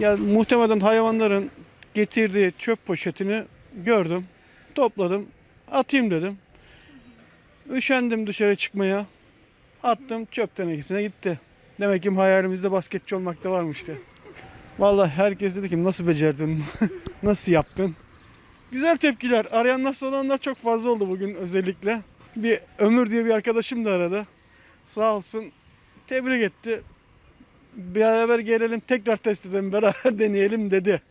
Ya muhtemelen hayvanların getirdiği çöp poşetini gördüm. Topladım. Atayım dedim. Üşendim dışarı çıkmaya. Attım çöp tenekesine gitti. Demek ki hayalimizde basketçi olmak da varmış de. Vallahi herkes dedi ki nasıl becerdin? nasıl yaptın? Güzel tepkiler. Arayanlar soranlar çok fazla oldu bugün özellikle. Bir Ömür diye bir arkadaşım da aradı. Sağ olsun tebrik etti. Beraber gelelim tekrar test edelim beraber deneyelim dedi.